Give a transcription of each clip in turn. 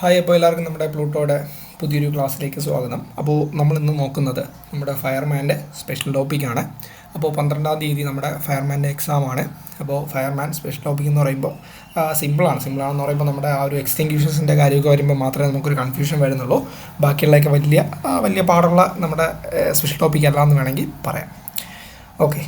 Hi അപ്പോൾ എല്ലാവർക്കും നമ്മുടെ പ്ലൂട്ടോയുടെ പുതിയൊരു ക്ലാസ്സിലേക്ക് സ്വാഗതം. അപ്പോൾ നമ്മൾ ഇന്ന് നോക്കുന്നത് നമ്മുടെ ഫയർമാന്റെ സ്പെഷ്യൽ ടോപ്പിക്കാണ്. അപ്പോൾ പന്ത്രണ്ടാം തീയതി നമ്മുടെ ഫയർമാന്റെ എക്സാം ആണ്. അപ്പോൾ ഫയർമാൻ സ്പെഷ്യൽ ടോപ്പിക് എന്ന് പറയുമ്പോൾ സിമ്പിളാണ് സിമ്പിളാണെന്ന് പറയുമ്പോൾ നമ്മുടെ ആ ഒരു എക്സ്റ്റിങ്ക്യൂഷൻസിന്റെ കാര്യമൊക്കെ വരുമ്പോൾ മാത്രമേ നമുക്കൊരു കൺഫ്യൂഷൻ വരുന്നുള്ളൂ. ബാക്കിയുള്ളതൊക്കെ വലിയ വലിയ പാടുള്ള നമ്മുടെ സ്പെഷ്യൽ ടോപ്പിക് അല്ല എന്ന് വേണമെങ്കിൽ പറയാം. ഓക്കെ.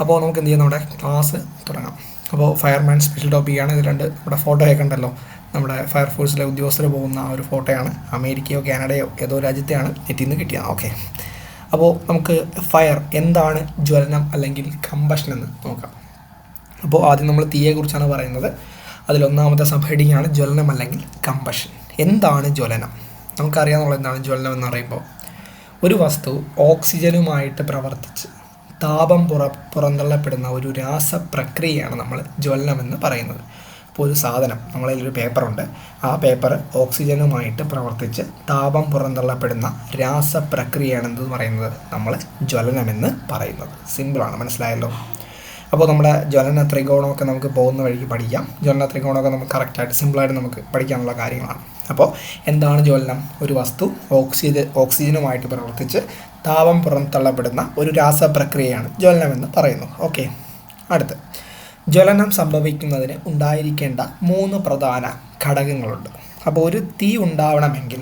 അപ്പോൾ നമുക്ക് എന്ത് ചെയ്യാം? നമ്മുടെ ക്ലാസ് തുടങ്ങാം. അപ്പോൾ ഫയർമാൻ സ്പെഷ്യൽ ടോപ്പിക്കാണ് ഇത് രണ്ട് നമ്മുടെ ഫോട്ടോയൊക്കെ ഉണ്ടല്ലോ നമ്മുടെ ഫയർഫോഴ്സിലെ ഉദ്യോഗസ്ഥർ പോകുന്ന ആ ഒരു ഫോട്ടോയാണ്. അമേരിക്കയോ കാനഡയോ ഏതോ രാജ്യത്തെയാണ് നെറ്റിൽ നിന്ന് കിട്ടിയത്. ഓക്കെ. അപ്പോൾ നമുക്ക് ഫയർ എന്താണ് ജ്വലനം അല്ലെങ്കിൽ കമ്പഷൻ എന്ന് നോക്കാം. അപ്പോൾ ആദ്യം നമ്മൾ തീയെക്കുറിച്ചാണ് പറയുന്നത്. അതിലൊന്നാമത്തെ സബ് ഹെഡിങ് ആണ് ജ്വലനം അല്ലെങ്കിൽ കമ്പഷൻ എന്താണ് ജ്വലനം? നമുക്കറിയാമെന്നുള്ള എന്താണ് ജ്വലനം എന്ന് പറയുമ്പോൾ ഒരു വസ്തു ഓക്സിജനുമായിട്ട് പ്രവർത്തിച്ച് താപം പുറ പുറന്തള്ളപ്പെടുന്ന ഒരു രാസപ്രക്രിയയാണ് നമ്മൾ ജ്വലനം എന്ന് പറയുന്നത്. അപ്പോൾ ഒരു സാധനം നമ്മളതിൽ ഒരു പേപ്പറുണ്ട്. ആ പേപ്പർ ഓക്സിജനുമായിട്ട് പ്രവർത്തിച്ച് താപം പുറന്തള്ളപ്പെടുന്ന രാസപ്രക്രിയയാണ് എന്തെന്ന് പറയുന്നത് നമ്മൾ ജ്വലനമെന്ന് പറയുന്നത്. സിമ്പിളാണ് മനസ്സിലായല്ലോ? അപ്പോൾ നമ്മുടെ ജ്വലന ത്രികോണമൊക്കെ നമുക്ക് പോകുന്ന വഴിക്ക് പഠിക്കാം. ജ്വലന ത്രികോണമൊക്കെ നമുക്ക് കറക്റ്റായിട്ട് സിമ്പിളായിട്ട് നമുക്ക് പഠിക്കാനുള്ള കാര്യങ്ങളാണ്. അപ്പോൾ എന്താണ് ജ്വലനം? ഒരു വസ്തു ഓക്സിജൻ ഓക്സിജനുമായിട്ട് പ്രവർത്തിച്ച് താപം പുറന്തള്ളപ്പെടുന്ന ഒരു രാസപ്രക്രിയയാണ് ജ്വലനമെന്ന് പറയുന്നു. ഓക്കെ അടുത്ത്. ജ്വലനം സംഭവിക്കുന്നതിന് ഉണ്ടായിരിക്കേണ്ട മൂന്ന് പ്രധാന ഘടകങ്ങളുണ്ട്. അപ്പോൾ ഒരു തീ ഉണ്ടാവണമെങ്കിൽ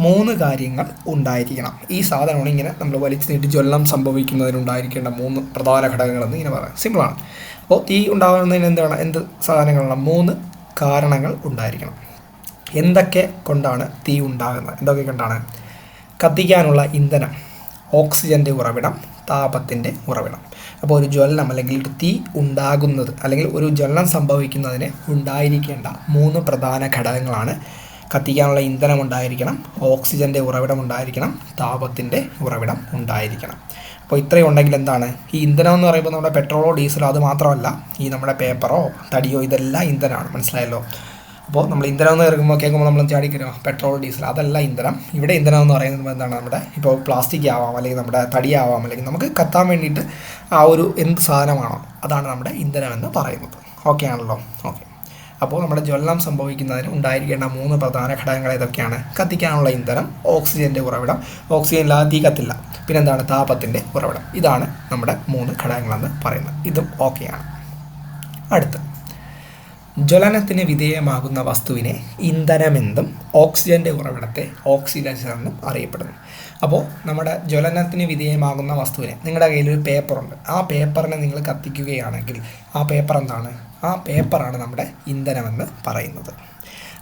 മൂന്ന് കാര്യങ്ങൾ ഉണ്ടായിരിക്കണം. ഈ സാധനമാണ് ഇങ്ങനെ നമ്മൾ വലിച്ചു നീട്ടി ജ്വലനം സംഭവിക്കുന്നതിന് ഉണ്ടായിരിക്കേണ്ട മൂന്ന് പ്രധാന ഘടകങ്ങളെന്ന് ഇങ്ങനെ പറയാം. സിമ്പിളാണ് അപ്പോൾ തീ ഉണ്ടാകുന്നതിന് എന്താണ് എന്ത് സാധനങ്ങളാണ് മൂന്ന് കാരണങ്ങൾ ഉണ്ടായിരിക്കണം. എന്തൊക്കെ കൊണ്ടാണ് തീ ഉണ്ടാകുന്നത്? എന്തൊക്കെ കൊണ്ടാണ്? കത്തിക്കാനുള്ള ഇന്ധനം ഓക്സിജന്റെ ഉറവിടം താപത്തിന്റെ ഉറവിടം. അപ്പോൾ ഒരു ജ്വലനം അല്ലെങ്കിൽ ഒരു തീ ഉണ്ടാകുന്നത് അല്ലെങ്കിൽ ഒരു ജ്വലനം സംഭവിക്കുന്നതിന് ഉണ്ടായിരിക്കേണ്ട മൂന്ന് പ്രധാന ഘടകങ്ങളാണ്. കത്തിക്കാനുള്ള ഇന്ധനം ഉണ്ടായിരിക്കണം ഓക്സിജന്റെ ഉറവിടം ഉണ്ടായിരിക്കണം താപത്തിന്റെ ഉറവിടം ഉണ്ടായിരിക്കണം. അപ്പോൾ ഇത്രയും ഉണ്ടെങ്കിൽ എന്താണ്? ഈ ഇന്ധനം എന്ന് പറയുമ്പോൾ നമ്മുടെ പെട്രോളോ ഡീസലോ അത് മാത്രമല്ല ഈ നമ്മുടെ പേപ്പറോ തടിയോ ഇതെല്ലാം ഇന്ധനമാണ്. മനസ്സിലായല്ലോ? അപ്പോൾ നമ്മൾ ഇന്ധനം എന്ന് കേൾക്കുമ്പോൾ കേൾക്കുമ്പോൾ നമ്മൾ ചാടിക്കരുമോ പെട്രോൾ ഡീസൽ അതല്ല ഇന്ധനം. ഇവിടെ ഇന്ധനം എന്ന് പറയുന്നത് എന്താണ് നമ്മുടെ? ഇപ്പോൾ പ്ലാസ്റ്റിക് ആവാം അല്ലെങ്കിൽ നമ്മുടെ തടിയാവാം അല്ലെങ്കിൽ നമുക്ക് കത്താൻ വേണ്ടിയിട്ട് ആ ഒരു എന്ത് സാധനമാണോ അതാണ് നമ്മുടെ ഇന്ധനം എന്ന് പറയുന്നത്. ഓക്കെ ആണല്ലോ? ഓക്കെ അപ്പോൾ നമ്മുടെ ജ്വലനം സംഭവിക്കുന്നതിന് ഉണ്ടായിരിക്കേണ്ട മൂന്ന് പ്രധാന ഘടകങ്ങൾ ഏതൊക്കെയാണ്? കത്തിക്കാനുള്ള ഇന്ധനം ഓക്സിജന്റെ ഉറവിടം. ഓക്സിജൻ ഇല്ലാതെ തീ കത്തില്ല. പിന്നെന്താണ്? താപത്തിന്റെ ഉറവിടം. ഇതാണ് നമ്മുടെ മൂന്ന് ഘടകങ്ങളെന്ന് പറയുന്നത്. ഇതും ഓക്കെയാണ് അടുത്ത്. ജ്വലനത്തിന് വിധേയമാകുന്ന വസ്തുവിനെ ഇന്ധനമെന്നും ഓക്സിജന്റെ ഉറവിടത്തെ ഓക്സിഡൈസർ എന്നും അറിയപ്പെടുന്നു. അപ്പോൾ നമ്മുടെ ജ്വലനത്തിന് വിധേയമാകുന്ന വസ്തുവിനെ നിങ്ങളുടെ കയ്യിൽ ഒരു പേപ്പറുണ്ട്. ആ പേപ്പറിനെ നിങ്ങൾ കത്തിക്കുകയാണെങ്കിൽ ആ പേപ്പർ എന്താണ്? ആ പേപ്പറാണ് നമ്മുടെ ഇന്ധനമെന്ന് പറയുന്നത്.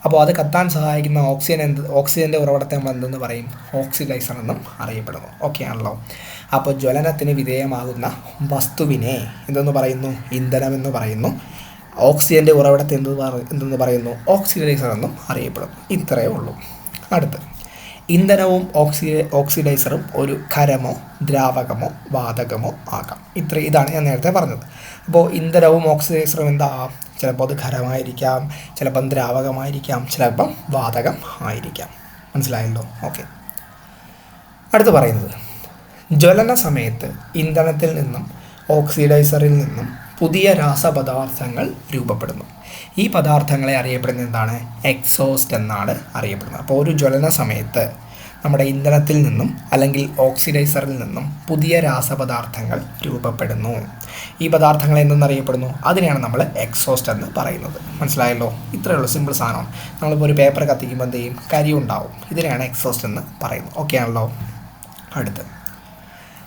അപ്പോൾ അത് കത്താൻ സഹായിക്കുന്ന ഓക്സിജൻ എന്ത്? ഓക്സിജന്റെ ഉറവിടത്തെ നമ്മൾ എന്തെന്ന് പറയും? ഓക്സിഡൈസർ എന്നും അറിയപ്പെടുന്നു. ഓക്കെ ആണല്ലോ. അപ്പോൾ ജ്വലനത്തിന് വിധേയമാകുന്ന വസ്തുവിനെ എന്തെന്ന് പറയുന്നു? ഇന്ധനമെന്ന് പറയുന്നു. ഓക്സിജന്റെ ഉറവിടത്തെ എന്ത് എന്തെന്ന് പറയുന്നു? ഓക്സിഡൈസർ എന്നും അറിയപ്പെടുന്നു. ഇത്രയേ ഉള്ളൂ. അടുത്ത്. ഇന്ധനവും ഓക്സി ഓക്സിഡൈസറും ഒരു ഖരമോ ദ്രാവകമോ വാതകമോ ആകാം. ഇത്ര ഇതാണ് ഞാൻ നേരത്തെ പറഞ്ഞത്. അപ്പോൾ ഇന്ധനവും ഓക്സിഡൈസറും എന്താ? ചിലപ്പോൾ അത് ഖരമായിരിക്കാം ചിലപ്പം ദ്രാവകമായിരിക്കാം ചിലപ്പം വാതകം ആയിരിക്കാം. മനസ്സിലായല്ലോ? ഓക്കെ. അടുത്ത് പറയുന്നത്. ജ്വലന സമയത്ത് ഇന്ധനത്തിൽ നിന്നും ഓക്സിഡൈസറിൽ നിന്നും പുതിയ രാസപദാർത്ഥങ്ങൾ രൂപപ്പെടുന്നു. ഈ പദാർത്ഥങ്ങളെ അറിയപ്പെടുന്നത് എന്താണ്? എക്സോസ്റ്റ് എന്നാണ് അറിയപ്പെടുന്നത്. അപ്പോൾ ഒരു ജ്വലന സമയത്ത് നമ്മുടെ ഇന്ധനത്തിൽ നിന്നും അല്ലെങ്കിൽ ഓക്സിഡൈസറിൽ നിന്നും പുതിയ രാസപദാർത്ഥങ്ങൾ രൂപപ്പെടുന്നു. ഈ പദാർത്ഥങ്ങൾ എന്തെന്നറിയപ്പെടുന്നു? അതിനെയാണ് നമ്മൾ എക്സോസ്റ്റ് എന്ന് പറയുന്നത്. മനസ്സിലായല്ലോ? ഇത്രയേ ഉള്ളൂ. സിമ്പിൾ സാധനം. നമ്മളിപ്പോൾ ഒരു പേപ്പർ കത്തിക്കുമ്പോൾ എന്ത് ചെയ്യും? കരി ഉണ്ടാവും ഇതിനെയാണ് എക്സോസ്റ്റ് എന്ന് പറയുന്നത്. ഓക്കെ ആണല്ലോ? അടുത്ത്.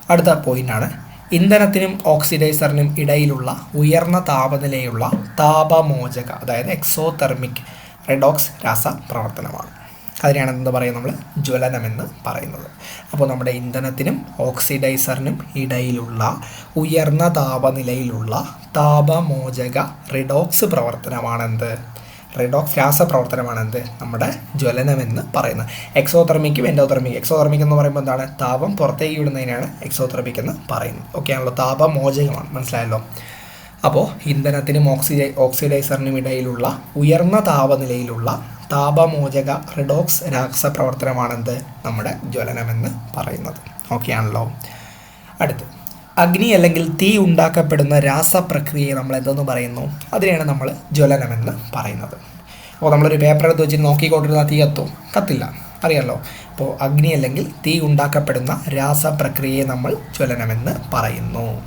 അടുത്ത പോയിന്റാണ് ഇന്ധനത്തിനും ഓക്സിഡൈസറിനും ഇടയിലുള്ള ഉയർന്ന താപനിലയുള്ള താപമോചക അതായത് എക്സോതെർമിക് റെഡോക്സ് രാസ പ്രവർത്തനമാണ് അതിനെയാണ് എന്താ പറയുക നമ്മൾ ജ്വലനമെന്ന് പറയുന്നത്. അപ്പോൾ നമ്മുടെ ഇന്ധനത്തിനും ഓക്സിഡൈസറിനും ഇടയിലുള്ള ഉയർന്ന താപനിലയിലുള്ള താപമോചക റിഡോക്സ് പ്രവർത്തനമാണെന്ത്? റിഡോക്സ് രാസപ്രവർത്തനമാണ് എന്ത്? നമ്മുടെ ജ്വലനമെന്ന് പറയുന്നത്. എക്സോതെർമിക്കും എൻഡോതെർമിക്കും എക്സോതെർമിക് എന്ന് പറയുമ്പോൾ എന്താണ്? താപം പുറത്തേക്ക് വിടുന്നതിനാണ് എക്സോതെർമിക് എന്ന് പറയുന്നത്. ഓക്കെ ആണല്ലോ. താപമോചകമാണ് മനസ്സിലായല്ലോ? അപ്പോൾ ഇന്ധനത്തിനും ഓക്സിജൈ ഓക്സിഡൈസറിനും ഇടയിലുള്ള ഉയർന്ന താപനിലയിലുള്ള താപമോചക റിഡോക്സ് രാസപ്രവർത്തനമാണെന്ത് നമ്മുടെ ജ്വലനമെന്ന് പറയുന്നത്. ഓക്കെ ആണല്ലോ? അടുത്ത്. അഗ്നി അല്ലെങ്കിൽ തീ ഉണ്ടാക്കപ്പെടുന്ന രാസപ്രക്രിയയെ നമ്മൾ എന്തെന്ന് പറയുന്നു? അതിനെയാണ് നമ്മൾ ജ്വലനമെന്ന് പറയുന്നത്. അപ്പോൾ നമ്മളൊരു പേപ്പർ എടുത്ത് വെച്ചിട്ട് നോക്കിക്കൊണ്ടിരുന്ന തീ കത്തും. കത്തില്ല. അറിയാമല്ലോ അപ്പോൾ അഗ്നി അല്ലെങ്കിൽ തീ ഉണ്ടാക്കപ്പെടുന്ന രാസപ്രക്രിയയെ നമ്മൾ ജ്വലനമെന്ന് പറയുന്നു.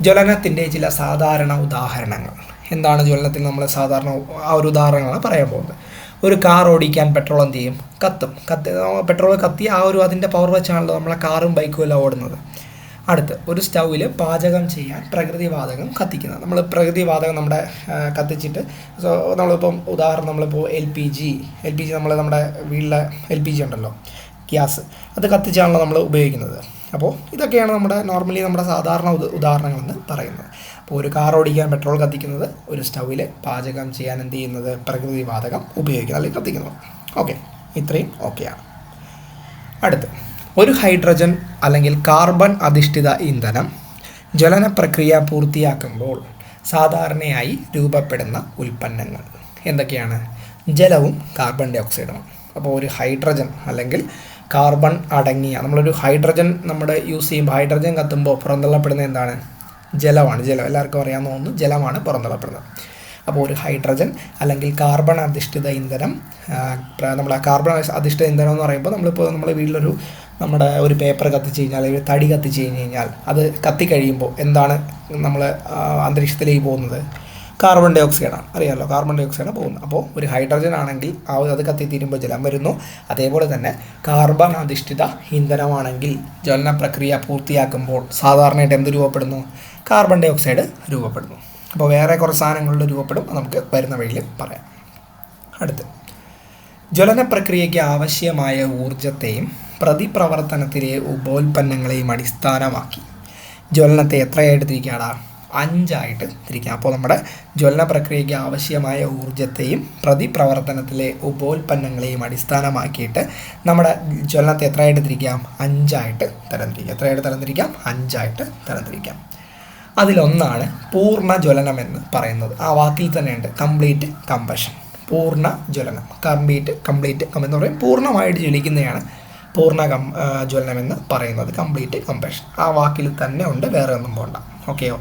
ജ്വലനത്തിന്റെ ചില സാധാരണ ഉദാഹരണങ്ങൾ. എന്താണ് ജ്വലനത്തിൽ നമ്മൾ സാധാരണ ആ ഒരു ഉദാഹരണങ്ങളാണ് പറയാൻ പോകുന്നത്. ഒരു കാർ ഓടിക്കാൻ പെട്രോൾ എന്ത് ചെയ്യും? കത്തും. കത്തി പെട്രോൾ കത്തി ആ ഒരു അതിന്റെ പവർ വെച്ചാണല്ലോ നമ്മളെ കാറും ബൈക്കും എല്ലാം ഓടുന്നത്. അടുത്ത് ഒരു സ്റ്റൗവിൽ പാചകം ചെയ്യാൻ പ്രകൃതിവാതകം കത്തിക്കുന്നത്. നമ്മൾ പ്രകൃതിവാതകം നമ്മുടെ കത്തിച്ചിട്ട് സോ നമ്മളിപ്പം ഉദാഹരണം നമ്മളിപ്പോൾ L P G L P G നമ്മൾ നമ്മുടെ വീട്ടിലെ എൽ പി ജി ഉണ്ടല്ലോ ഗ്യാസ്. അത് കത്തിച്ചാണല്ലോ നമ്മൾ ഉപയോഗിക്കുന്നത്. അപ്പോൾ ഇതൊക്കെയാണ് നമ്മുടെ നോർമലി നമ്മുടെ സാധാരണ ഉദ ഉദാഹരണങ്ങളെന്ന് പറയുന്നത്. അപ്പോൾ ഒരു കാർ ഓടിക്കാൻ പെട്രോൾ കത്തിക്കുന്നത് ഒരു സ്റ്റൗവിൽ പാചകം ചെയ്യാൻ എന്ത് ചെയ്യുന്നത് പ്രകൃതിവാതകം ഉപയോഗിക്കുന്നത് അല്ലെങ്കിൽ കത്തിക്കുന്നത്. ഓക്കെ. ഇത്രയും ഓക്കെയാണ്. അടുത്ത്. ഒരു ഹൈഡ്രജൻ അല്ലെങ്കിൽ കാർബൺ അധിഷ്ഠിത ഇന്ധനം ജ്വലന പ്രക്രിയ പൂർത്തിയാക്കുമ്പോൾ സാധാരണയായി രൂപപ്പെടുന്ന ഉൽപ്പന്നങ്ങൾ. എന്തൊക്കെയാണ്? ജലവും കാർബൺ ഡൈ ഓക്സൈഡുമാണ് അപ്പോൾ ഒരു ഹൈഡ്രജൻ അല്ലെങ്കിൽ കാർബൺ അടങ്ങിയ നമ്മളൊരു ഹൈഡ്രജൻ നമ്മുടെ യൂസ് ചെയ്യുമ്പോൾ ഹൈഡ്രജൻ കത്തുമ്പോൾ പുറന്തള്ളപ്പെടുന്നത് എന്താണ്? ജലമാണ്. ജലം. എല്ലാവർക്കും അറിയാവുന്ന ഒന്ന് ജലമാണ് പുറന്തള്ളപ്പെടുന്നത്. അപ്പോൾ ഒരു ഹൈഡ്രജൻ അല്ലെങ്കിൽ കാർബൺ അധിഷ്ഠിത ഇന്ധനം ആ, കാർബൺ അധിഷ്ഠിത ഇന്ധനം എന്ന് പറയുമ്പോൾ നമ്മളിപ്പോൾ നമ്മുടെ വീട്ടിലൊരു നമ്മുടെ ഒരു പേപ്പർ കത്തിച്ച് കഴിഞ്ഞാൽ അല്ലെങ്കിൽ തടി കത്തിച്ച് കഴിഞ്ഞ് കഴിഞ്ഞാൽ അത് കത്തിക്കഴിയുമ്പോൾ എന്താണ് നമ്മൾ അന്തരീക്ഷത്തിലേക്ക് പോകുന്നത്? കാർബൺ ഡൈ ഓക്സൈഡാണ് അറിയാമല്ലോ കാർബൺ ഡൈ ഓക്സൈഡാണ് പോകുന്നത്. അപ്പോൾ ഒരു ഹൈഡ്രജൻ ആണെങ്കിൽ ആ അത് കത്തിത്തീരുമ്പോൾ ജലം വരുന്നു. അതേപോലെ തന്നെ കാർബൺ അധിഷ്ഠിത ഇന്ധനമാണെങ്കിൽ ജ്വലന പ്രക്രിയ പൂർത്തിയാക്കുമ്പോൾ സാധാരണയായിട്ട് എന്ത് രൂപപ്പെടുന്നു? കാർബൺ ഡൈ ഓക്സൈഡ് രൂപപ്പെടുന്നു. അപ്പോൾ വേറെ കുറച്ച് സാധനങ്ങളുടെ രൂപപ്പെടും. നമുക്ക് വരുന്ന വഴിയിൽ പറയാം. അടുത്ത്. ജ്വലന പ്രക്രിയയ്ക്ക് ആവശ്യമായ ഊർജത്തെയും പ്രതിപ്രവർത്തനത്തിലെ ഉപോൽപ്പന്നങ്ങളെയും അടിസ്ഥാനമാക്കി. ജ്വലനത്തെ എത്രയായിട്ട് തിരിക്കാടാ അഞ്ചായിട്ട് തിരിക്കാം അപ്പോൾ നമ്മുടെ ജ്വലന പ്രക്രിയയ്ക്ക് ആവശ്യമായ ഊർജത്തെയും പ്രതിപ്രവർത്തനത്തിലെ ഉപോൽപ്പന്നങ്ങളെയും അടിസ്ഥാനമാക്കിയിട്ട് നമ്മുടെ ജ്വലനത്തെ എത്രയായിട്ട് തിരിക്കാം അഞ്ചായിട്ട് തരംതിരിക്കാം. എത്രയായിട്ട് തരംതിരിക്കാം? അഞ്ചായിട്ട് തരംതിരിക്കാം. അതിലൊന്നാണ് പൂർണ ജ്വലനം എന്ന് പറയുന്നത്. ആ വാക്കിൽ തന്നെയുണ്ട്. കംപ്ലീറ്റ് കമ്പഷൻ പൂർണ ജ്വലനം കംപ്ലീറ്റ് കംപ്ലീറ്റ് എന്ന് പറയും. പൂർണമായിട്ട് ജ്വലിക്കുന്നതാണ് പൂർണ കം ആ, ജ്വലനം എന്ന് പറയുന്നത് കംപ്ലീറ്റ് കമ്പഷൻ ആ വാക്കിൽ തന്നെ ഉണ്ട് വേറെ ഒന്നും പോണ്ട. ഓക്കെയോ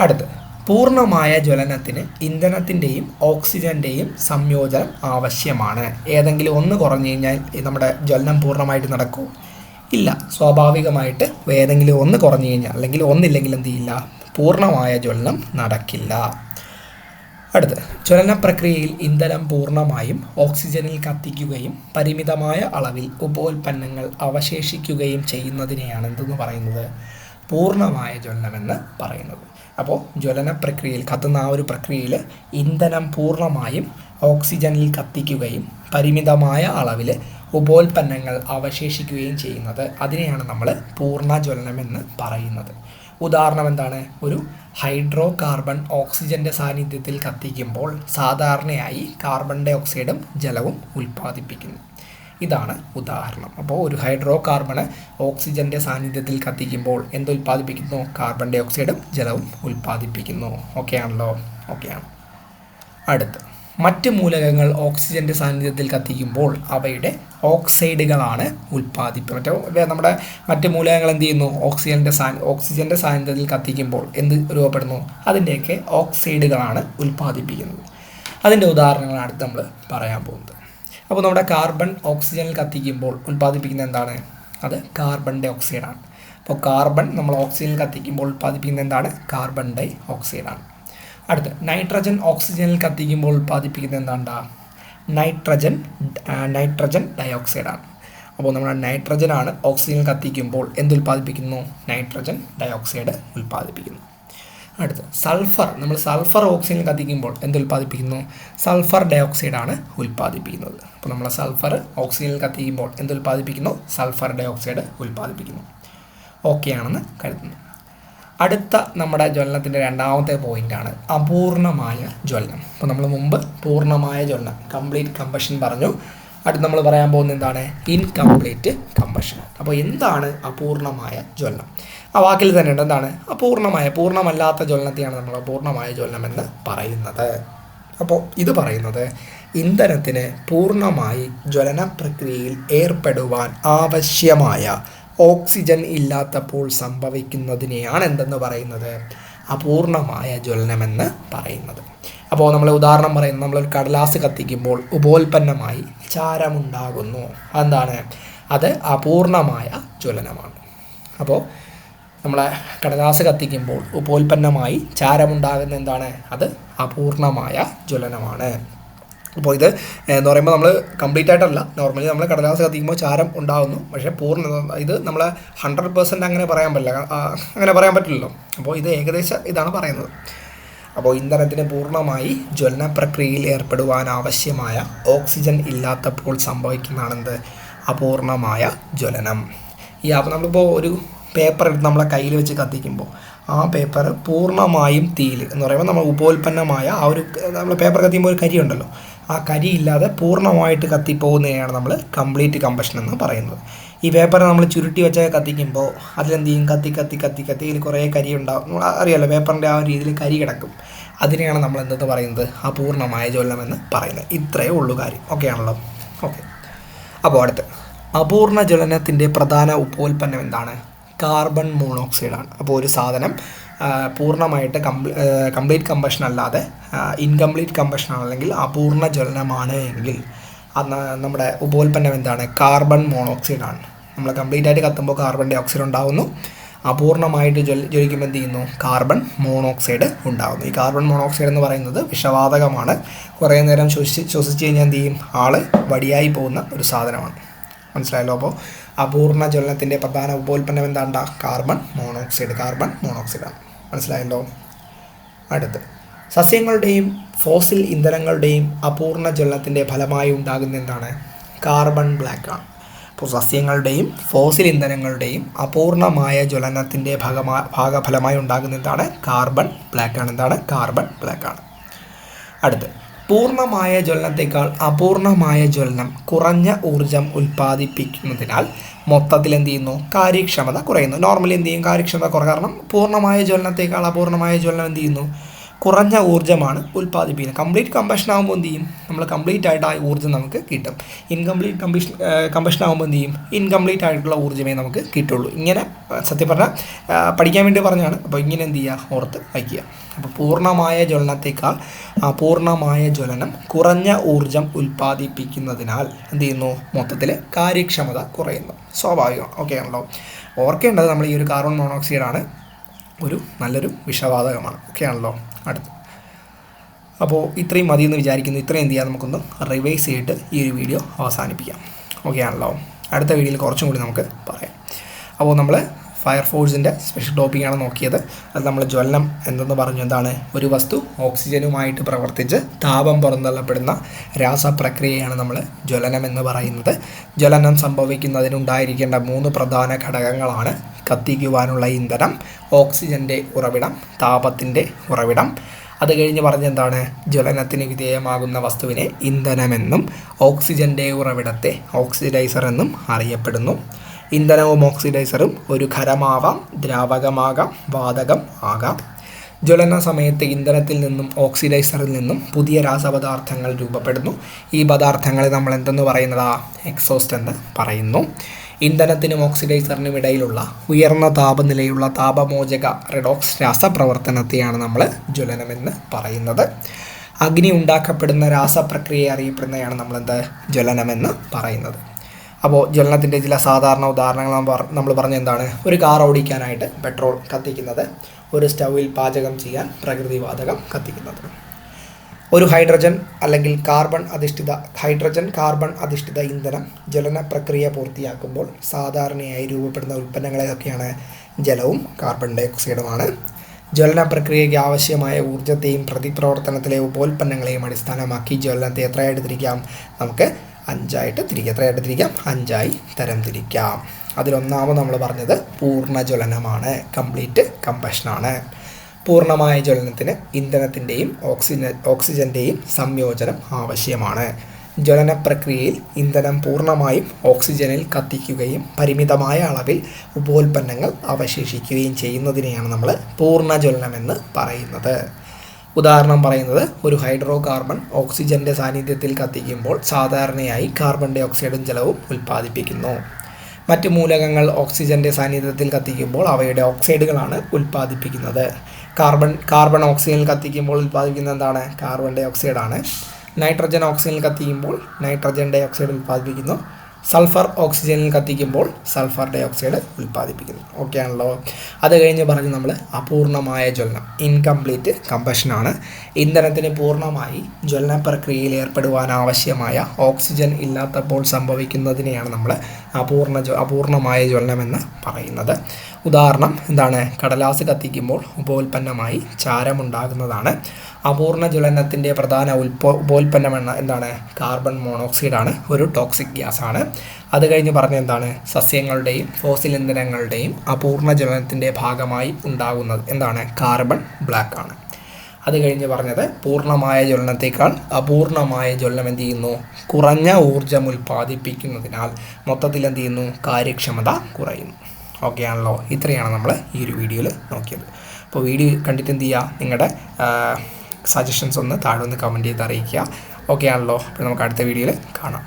അടുത്ത്. പൂർണമായ ജ്വലനത്തിന് ഇന്ധനത്തിന്റെയും ഓക്സിജന്റെയും സംയോജനം ആവശ്യമാണ്. ഏതെങ്കിലും ഒന്ന് കുറഞ്ഞു കഴിഞ്ഞാൽ നമ്മുടെ ജ്വലനം പൂർണമായിട്ട് നടക്കൂ? ഇല്ല. സ്വാഭാവികമായിട്ട് ഏതെങ്കിലും ഒന്ന് കുറഞ്ഞു കഴിഞ്ഞാൽ അല്ലെങ്കിൽ ഒന്നില്ലെങ്കിൽ എന്ത് ചെയ്യില്ല? പൂർണമായ ജ്വലനം നടക്കില്ല. അടുത്ത് ജ്വലന പ്രക്രിയയിൽ ഇന്ധനം പൂർണമായും ഓക്സിജനിൽ കത്തിക്കുകയും പരിമിതമായ അളവിൽ ഉപോൽപ്പന്നങ്ങൾ അവശേഷിക്കുകയും ചെയ്യുന്നതിനെയാണ് എന്തെന്ന് പറയുന്നത്? പൂർണമായ ജ്വലനമെന്ന് പറയുന്നത്. അപ്പോൾ ജ്വലന പ്രക്രിയയിൽ കത്തുന്ന ആ ഒരു പ്രക്രിയയിൽ ഇന്ധനം പൂർണമായും ഓക്സിജനിൽ കത്തിക്കുകയും പരിമിതമായ അളവിൽ ഉപോൽപ്പന്നങ്ങൾ അവശേഷിക്കുകയും ചെയ്യുന്നത്. അതിനെയാണ് നമ്മൾ പൂർണ ജ്വലനമെന്ന് പറയുന്നത്. ഉദാഹരണം എന്താണ്? ഒരു ഹൈഡ്രോ കാർബൺ ഓക്സിജന്റെ സാന്നിധ്യത്തിൽ കത്തിക്കുമ്പോൾ സാധാരണയായി കാർബൺ ഡൈ ഓക്സൈഡും ജലവും ഉൽപ്പാദിപ്പിക്കുന്നു. ഇതാണ് ഉദാഹരണം. അപ്പോൾ ഒരു ഹൈഡ്രോ കാർബണ് ഓക്സിജന്റെ സാന്നിധ്യത്തിൽ കത്തിക്കുമ്പോൾ എന്തുൽപ്പാദിപ്പിക്കുന്നു കാർബൺ ഡൈ ഓക്സൈഡും ജലവും ഉൽപ്പാദിപ്പിക്കുന്നു. ഓക്കെ ആണല്ലോ? ഓക്കെയാണ് അടുത്ത്. മറ്റ് മൂലകങ്ങൾ ഓക്സിജന്റെ സാന്നിധ്യത്തിൽ കത്തിക്കുമ്പോൾ അവയുടെ ഓക്സൈഡുകളാണ് ഉൽപ്പാദിപ്പിക്കുക മറ്റേ നമ്മുടെ മറ്റ് മൂലകങ്ങൾ എന്ത് ചെയ്യുന്നു? ഓക്സിജന്റെ സാ ഓക്സിജന്റെ സാന്നിധ്യത്തിൽ കത്തിക്കുമ്പോൾ എന്ത് രൂപപ്പെടുന്നു? അതിന്റെയൊക്കെ ഓക്സൈഡുകളാണ് ഉൽപ്പാദിപ്പിക്കുന്നത്. അതിന്റെ ഉദാഹരണങ്ങളാണ് അടുത്ത് നമ്മൾ പറയാൻ പോകുന്നത്. അപ്പോൾ നമ്മുടെ കാർബൺ ഓക്സിജനിൽ കത്തിക്കുമ്പോൾ ഉൽപ്പാദിപ്പിക്കുന്നത് എന്താണ്? അത് കാർബൺ ഡൈ ഓക്സൈഡാണ് അപ്പോൾ കാർബൺ നമ്മൾ ഓക്സിജനിൽ കത്തിക്കുമ്പോൾ ഉൽപ്പാദിപ്പിക്കുന്നത് എന്താണ്? കാർബൺ ഡൈ ഓക്സൈഡാണ്. അടുത്ത് നൈട്രജൻ ഓക്സിജനിൽ കത്തിക്കുമ്പോൾ ഉൽപ്പാദിപ്പിക്കുന്നത് നൈട്രജൻ നൈട്രജൻ നൈട്രജൻ ഡയോക്സൈഡാണ് അപ്പോൾ നമ്മുടെ നൈട്രജനാണ് ഓക്സിജനിൽ കത്തിക്കുമ്പോൾ എന്ത് ഉൽപ്പാദിപ്പിക്കുന്നു? Nitrogen dioxide ഉൽപ്പാദിപ്പിക്കുന്നു. അടുത്ത് സൾഫർ നമ്മൾ സൾഫർ ഓക്സിജനിൽ കത്തിക്കുമ്പോൾ എന്ത് ഉൽപ്പാദിപ്പിക്കുന്നു? സൾഫർ ഡയോക്സൈഡാണ് ഉൽപ്പാദിപ്പിക്കുന്നത്. അപ്പോൾ നമ്മൾ സൾഫർ ഓക്സിജനിൽ കത്തിക്കുമ്പോൾ എന്ത് ഉൽപ്പാദിപ്പിക്കുന്നു? സൾഫർ ഡയോക്സൈഡ് ഉൽപ്പാദിപ്പിക്കുന്നു. ഓക്കെ ആണെന്ന് കരുതുന്നു. അടുത്ത നമ്മുടെ ജ്വലനത്തിന്റെ രണ്ടാമത്തെ പോയിന്റാണ് അപൂർണമായ ജ്വലനം. അപ്പോൾ നമ്മൾ മുമ്പ് പൂർണമായ ജ്വലനം കംപ്ലീറ്റ് കമ്പഷൻ പറഞ്ഞു. അടുത്ത് നമ്മൾ പറയാൻ പോകുന്നത് എന്താണ്? ഇൻകംപ്ലീറ്റ് കമ്പഷൻ അപ്പോൾ എന്താണ് അപൂർണമായ ജ്വലനം? ആ വാക്കിൽ തന്നെ ഉണ്ട്. എന്താണ്? അപൂർണമായ പൂർണമല്ലാത്ത ജ്വലനത്തെയാണ് നമ്മൾ അപൂർണമായ ജ്വലനം എന്ന് പറയുന്നത്. അപ്പോൾ ഇത് പറയുന്നത് ഇന്ധനത്തിന് പൂർണമായി ജ്വലന പ്രക്രിയയിൽ ഏർപ്പെടുവാൻ ആവശ്യമായ ഓക്സിജൻ ഇല്ലാത്തപ്പോൾ സംഭവിക്കുന്നതിനെയാണ് എന്തെന്ന് പറയുന്നത്? അപൂർണമായ ജ്വലനമെന്ന് പറയുന്നത്. അപ്പോൾ നമ്മൾ ഉദാഹരണം പറയുന്നത് നമ്മളൊരു കടലാസ് കത്തിക്കുമ്പോൾ ഉപോൽപ്പന്നമായി ചാരമുണ്ടാകുന്നു അതെന്താണ്? അത് അപൂർണമായ ജ്വലനമാണ്. അപ്പോൾ നമ്മൾ കടലാസ് കത്തിക്കുമ്പോൾ ഉപോൽപ്പന്നമായി ചാരമുണ്ടാകുന്ന എന്താണ്? അത് അപൂർണമായ ജ്വലനമാണ്. അപ്പോൾ ഇത് എന്ന് പറയുമ്പോൾ നമ്മൾ കംപ്ലീറ്റ് ആയിട്ടല്ല. നോർമലി നമ്മൾ കടലാസ് കത്തിക്കുമ്പോൾ ചാരം ഉണ്ടാകുന്നു പക്ഷേ പൂർണ ഇത് നമ്മൾ ഹൺഡ്രഡ് പെർസെന്റ് അങ്ങനെ പറയാൻ പറ്റില്ല. അങ്ങനെ പറയാൻ പറ്റില്ലല്ലോ. അപ്പോൾ ഇത് ഏകദേശം ഇതാണ് പറയുന്നത്. അപ്പോൾ ഇന്ധനത്തിന് പൂർണമായി ജ്വലന പ്രക്രിയയിൽ ഏർപ്പെടുവാൻ ആവശ്യമായ ഓക്സിജൻ ഇല്ലാത്തപ്പോൾ സംഭവിക്കുന്നതാണെന്ത്? അപൂർണമായ ജ്വലനം. ഈ നമ്മളിപ്പോൾ ഒരു പേപ്പർ എടുത്ത് നമ്മളെ കയ്യിൽ വെച്ച് കത്തിക്കുമ്പോൾ ആ പേപ്പർ പൂർണമായും തീയിൽ എന്ന് പറയുമ്പോൾ നമ്മൾ ഉപോൽപ്പന്നമായ ആ ഒരു നമ്മൾ പേപ്പർ കത്തിക്കുമ്പോൾ ഒരു കരി ഉണ്ടല്ലോ ആ കരിയില്ലാതെ പൂർണമായിട്ട് കത്തിപ്പോകുന്നതിനെയാണ് നമ്മൾ കംപ്ലീറ്റ് കമ്പഷൻ എന്ന് പറയുന്നത്. ഈ പേപ്പർ നമ്മൾ ചുരുട്ടി വെച്ചാൽ കത്തിക്കുമ്പോൾ അതിലെന്ത് ചെയ്യും കത്തി കത്തി കത്തി കത്തി. ഇതിൽ കുറേ കരി നമ്മൾ അറിയാലോ പേപ്പറിന്റെ ആ രീതിയിൽ കരി കിടക്കും. അതിനെയാണ് നമ്മൾ എന്തെന്ന് പറയുന്നത്? അപൂർണമായ ജ്വലനം എന്ന് പറയുന്നത്. ഇത്രയേ ഉള്ളൂ കാര്യം. ഓക്കെ ആണല്ലോ? ഓക്കെ അപ്പോൾ അടുത്ത്. അപൂർണ ജ്വലനത്തിന്റെ പ്രധാന ഉപോൽപ്പന്നം എന്താണ്? കാർബൺ മോണോക്സൈഡാണ് അപ്പോൾ ഒരു സാധനം പൂർണമായിട്ട് കംപ്ലീ കംപ്ലീറ്റ് കമ്പഷൻ അല്ലാതെ ഇൻകംപ്ലീറ്റ് കമ്പഷൻ അല്ലെങ്കിൽ അപൂർണ ജ്വലനമാണ് എങ്കിൽ അന്ന് നമ്മുടെ ഉപോൽപ്പന്നം എന്താണ്? കാർബൺ മോണോക്സൈഡാണ്. നമ്മൾ കംപ്ലീറ്റ് ആയിട്ട് കത്തുമ്പോൾ കാർബൺ ഡൈ ഓക്സൈഡ് ഉണ്ടാകുന്നു അപൂർണമായിട്ട് ജ്വൽ ജ്വലിക്കുമ്പോൾ എന്ത് ചെയ്യുന്നു? കാർബൺ മോണോക്സൈഡ് ഉണ്ടാകുന്നു ഈ കാർബൺ മോണോക്സൈഡ് എന്ന് പറയുന്നത് വിഷവാതകമാണ്. കുറേ നേരം ശ്വസിച്ച് ശ്വസിച്ച് കഴിഞ്ഞാൽ എന്ത് ചെയ്യും? ആൾ വടിയായി പോകുന്ന ഒരു സാധനമാണ്. മനസ്സിലായല്ലോ? അപ്പോൾ അപൂർണ ജ്വലനത്തിന്റെ പ്രധാന ഉപോൽപ്പന്നം എന്താണ്ട? Carbon monoxide. കാർബൺ മോണോക്സൈഡാണ്. മനസ്സിലായല്ലോ? അടുത്ത്. സസ്യങ്ങളുടെയും ഫോസിൽ ഇന്ധനങ്ങളുടെയും അപൂർണ ജ്വലനത്തിന്റെ ഫലമായി ഉണ്ടാകുന്ന എന്താണ്? കാർബൺ ബ്ലാക്ക് ആണ്. അപ്പോൾ സസ്യങ്ങളുടെയും ഫോസിൽ ഇന്ധനങ്ങളുടെയും അപൂർണമായ ജ്വലനത്തിന്റെ ഭാഗമാ ഭാഗഫലമായി ഉണ്ടാകുന്ന എന്താണ്? കാർബൺ ബ്ലാക്ക് ആണ്. എന്താണ്? കാർബൺ ബ്ലാക്ക് ആണ്. അടുത്ത്. പൂർണമായ ജ്വലനത്തേക്കാൾ അപൂർണമായ ജ്വലനം കുറഞ്ഞ ഊർജം ഉൽപ്പാദിപ്പിക്കുന്നതിനാൽ മൊത്തത്തിൽ എന്ത് ചെയ്യുന്നു? കാര്യക്ഷമത കുറയുന്നു. നോർമലി എന്ത് ചെയ്യും? കാര്യക്ഷമത കുറവ് കാരണം പൂർണമായ ജ്വലനത്തേക്കാൾ അപൂർണമായ ജ്വലനം എന്ത് ചെയ്യുന്നു? കുറഞ്ഞ ഊർജമാണ് ഉൽപ്പാദിപ്പിക്കുന്നത്. കംപ്ലീറ്റ് കമ്പഷൻ ആകുമ്പോൾ എന്ത് ചെയ്യും? നമ്മൾ കംപ്ലീറ്റ് ആയിട്ട് ആ ഊർജം നമുക്ക് കിട്ടും. ഇൻകംപ്ലീറ്റ് കമ്പഷൻ കമ്പഷൻ ആകുമ്പോൾ എന്ത് ചെയ്യും? ഇൻകംപ്ലീറ്റ് ആയിട്ടുള്ള ഊർജമേ നമുക്ക് കിട്ടുള്ളൂ. ഇങ്ങനെ സത്യം പറഞ്ഞാൽ പഠിക്കാൻ വേണ്ടി പറഞ്ഞാണ് അപ്പോൾ ഇങ്ങനെ എന്ത് ചെയ്യുക ഓർത്ത് വയ്ക്കുക. അപ്പോൾ പൂർണമായ ജ്വലനത്തേക്കാൾ പൂർണമായ ജ്വലനം കുറഞ്ഞ ഊർജം ഉൽപ്പാദിപ്പിക്കുന്നതിനാൽ എന്ത് ചെയ്യുന്നു? മൊത്തത്തിൽ കാര്യക്ഷമത കുറയുന്നു. സ്വാഭാവികം. ഓക്കെ ആണല്ലോ. ഓർക്കേണ്ടത് നമ്മൾ ഈ ഒരു കാർബൺ മോണോക്സൈഡാണ് ഒരു നല്ലൊരു വിഷവാതകമാണ്. ഓക്കെ ആണല്ലോ. അടുത്ത്. അപ്പോൾ ഇത്രയും മതി എന്ന് വിചാരിക്കുന്നു. ഇത്രയും എന്ത് ചെയ്യാം? നമുക്കൊന്ന് റിവൈസ് ചെയ്തിട്ട് ഈ ഒരു വീഡിയോ അവസാനിപ്പിക്കാം. ഓക്കെ ആണല്ലോ? അടുത്ത വീഡിയോയിൽ കുറച്ചും കൂടി നമുക്ക് പറയാം. അപ്പോൾ നമ്മൾ ഫയർഫോഴ്സിന്റെ സ്പെഷ്യൽ ടോപ്പിക്കാണ് നോക്കിയത്. അത് നമ്മൾ ജ്വലനം എന്തെന്ന് പറഞ്ഞു എന്താണ്? ഒരു വസ്തു ഓക്സിജനുമായിട്ട് പ്രവർത്തിച്ച് താപം പുറന്തള്ളപ്പെടുന്ന രാസപ്രക്രിയയാണ് നമ്മൾ ജ്വലനം എന്ന് പറയുന്നത്. ജ്വലനം സംഭവിക്കുന്നതിനുണ്ടായിരിക്കേണ്ട മൂന്ന് പ്രധാന ഘടകങ്ങളാണ് കത്തിക്കുവാനുള്ള ഇന്ധനം ഓക്സിജന്റെ ഉറവിടം താപത്തിന്റെ ഉറവിടം. അത് കഴിഞ്ഞ് പറഞ്ഞെന്താണ് ജ്വലനത്തിന് വിധേയമാകുന്ന വസ്തുവിനെ ഇന്ധനമെന്നും ഓക്സിജന്റെ ഉറവിടത്തെ ഓക്സിഡൈസർ എന്നും അറിയപ്പെടുന്നു. ഇന്ധനവും ഓക്സിഡൈസറും ഒരു ഖരമാവാം ദ്രാവകമാകാം വാതകം ആകാം. ജ്വലന സമയത്ത് ഇന്ധനത്തിൽ നിന്നും ഓക്സിഡൈസറിൽ നിന്നും പുതിയ രാസപദാർത്ഥങ്ങൾ രൂപപ്പെടുന്നു. ഈ പദാർത്ഥങ്ങളെ നമ്മൾ എന്തെന്ന് പറയുന്നതാ? എക്സോസ്റ്റ് എന്ന് പറയുന്നു. ഇന്ധനത്തിനും ഓക്സിഡൈസറിനും ഇടയിലുള്ള ഉയർന്ന താപനിലയുള്ള താപമോചക റെഡോക്സ് രാസപ്രവർത്തനത്തെയാണ് നമ്മൾ ജ്വലനമെന്ന് പറയുന്നത്. അഗ്നി ഉണ്ടാക്കപ്പെടുന്ന രാസപ്രക്രിയ അറിയപ്പെടുന്നതാണ് നമ്മളെന്ത്? ജ്വലനമെന്ന് പറയുന്നത്. അപ്പോൾ ജ്വലനത്തിന്റെ ചില സാധാരണ ഉദാഹരണങ്ങൾ നമ്മൾ പറഞ്ഞ എന്താണ്? ഒരു കാർ ഓടിക്കാനായിട്ട് പെട്രോൾ കത്തിക്കുന്നത് ഒരു സ്റ്റൗവിൽ പാചകം ചെയ്യാൻ പ്രകൃതിവാതകം കത്തിക്കുന്നത്. ഒരു ഹൈഡ്രജൻ അല്ലെങ്കിൽ കാർബൺ അധിഷ്ഠിത ഹൈഡ്രജൻ കാർബൺ അധിഷ്ഠിത ഇന്ധനം ജ്വലന പ്രക്രിയ പൂർത്തിയാക്കുമ്പോൾ സാധാരണയായി രൂപപ്പെടുന്ന ഉൽപ്പന്നങ്ങളെയൊക്കെയാണ് ജലവും കാർബൺ ഡൈ ഓക്സൈഡുമാണ് ജ്വലന പ്രക്രിയയ്ക്ക് ആവശ്യമായ ഊർജത്തെയും പ്രതിപ്രവർത്തനത്തിലെ ഉപോൽപ്പന്നങ്ങളെയും അടിസ്ഥാനമാക്കി ജ്വലനത്തെ എത്രയായിട്ട് തിരിക്കാം? നമുക്ക് അഞ്ചായിട്ട് തിരിക്കുക എത്രയായിട്ട് തിരിക്കാം? അഞ്ചായി തരം തിരിക്കാം. അതിലൊന്നാമത് നമ്മൾ പറഞ്ഞത് പൂർണ ജ്വലനമാണ് കംപ്ലീറ്റ് കമ്പഷനാണ് പൂർണമായ ജ്വലനത്തിന് ഇന്ധനത്തിന്റെയും ഓക്സിജൻ ഓക്സിജന്റെയും സംയോജനം ആവശ്യമാണ്. ജ്വലന പ്രക്രിയയിൽ ഇന്ധനം പൂർണമായും ഓക്സിജനിൽ കത്തിക്കുകയും പരിമിതമായ അളവിൽ ഉപോൽപ്പന്നങ്ങൾ അവശേഷിക്കുകയും ചെയ്യുന്നതിനെയാണ് നമ്മൾ പൂർണ ജ്വലനമെന്ന് പറയുന്നത്. ഉദാഹരണം പറയുന്നത് ഒരു ഹൈഡ്രോ കാർബൺ ഓക്സിജന്റെ സാന്നിധ്യത്തിൽ കത്തിക്കുമ്പോൾ സാധാരണയായി കാർബൺ ഡൈ ഓക്സൈഡും ജലവും ഉൽപ്പാദിപ്പിക്കുന്നു. മറ്റ് മൂലകങ്ങൾ ഓക്സിജന്റെ സാന്നിധ്യത്തിൽ കത്തിക്കുമ്പോൾ അവയുടെ ഓക്സൈഡുകളാണ് ഉൽപ്പാദിപ്പിക്കുന്നത്. കാർബൺ കാർബൺ ഓക്സിജനിൽ കത്തിക്കുമ്പോൾ ഉൽപ്പാദിപ്പിക്കുന്ന എന്താണ്? കാർബൺ ഡൈ ഓക്സൈഡാണ് നൈട്രജൻ ഓക്സിജനിൽ കത്തിക്കുമ്പോൾ നൈട്രജൻ ഡൈ ഓക്സൈഡ് ഉൽപ്പാദിപ്പിക്കുന്നു. സൾഫർ ഓക്സിജനിൽ കത്തിക്കുമ്പോൾ സൾഫർ ഡൈ ഓക്സൈഡ് ഉൽപ്പാദിപ്പിക്കുന്നു. ഓക്കെ ആണല്ലോ. അത് കഴിഞ്ഞ് പറഞ്ഞ് നമ്മൾ അപൂർണമായ ജ്വലനം ഇൻകംപ്ലീറ്റ് കമ്പഷനാണ് ഇന്ധനത്തിന് പൂർണമായി ജ്വലന പ്രക്രിയയിൽ ഏർപ്പെടുവാൻ ആവശ്യമായ ഓക്സിജൻ ഇല്ലാത്തപ്പോൾ സംഭവിക്കുന്നതിനെയാണ് നമ്മൾ അപൂർണ അപൂർണമായ ജ്വലനം എന്ന് പറയുന്നത്. ഉദാഹരണം എന്താണ്? കടലാസ് കത്തിക്കുമ്പോൾ ഉപോൽപ്പന്നമായി ചാരമുണ്ടാകുന്നതാണ്. അപൂർണ ജ്വലനത്തിന്റെ പ്രധാന ഉൽപ്പോ ഉപോൽപ്പന്നം എന്ന എന്താണ്? കാർബൺ മോണോക്സൈഡാണ്. ഒരു ടോക്സിക് ഗ്യാസാണ്. അത് കഴിഞ്ഞ് പറഞ്ഞ എന്താണ്? സസ്യങ്ങളുടെയും ഫോസിൽ ഇന്ധനങ്ങളുടെയും അപൂർണ ജ്വലനത്തിന്റെ ഭാഗമായി ഉണ്ടാകുന്നത് എന്താണ്? കാർബൺ ബ്ലാക്ക് ആണ്. അത് കഴിഞ്ഞ് പറഞ്ഞത് പൂർണമായ ജ്വലനത്തേക്കാൾ അപൂർണമായ ജ്വലനം എന്ത് ചെയ്യുന്നു? കുറഞ്ഞ ഊർജം ഉൽപ്പാദിപ്പിക്കുന്നതിനാൽ മൊത്തത്തിൽ എന്ത് ചെയ്യുന്നു? കാര്യക്ഷമത കുറയുന്നു. ഓക്കെ ആണല്ലോ. ഇത്രയാണ് നമ്മൾ ഈ ഒരു വീഡിയോയിൽ നോക്കിയത്. അപ്പോൾ വീഡിയോ കണ്ടിട്ട് എന്ത് ചെയ്യുക നിങ്ങളുടെ സജഷൻസ് ഒന്ന് താഴെ ഒന്ന് കമന്റ് ചെയ്ത് അറിയിക്കുക. ഓക്കെ ആണല്ലോ. അപ്പോൾ നമുക്ക് അടുത്ത വീഡിയോയിൽ കാണാം.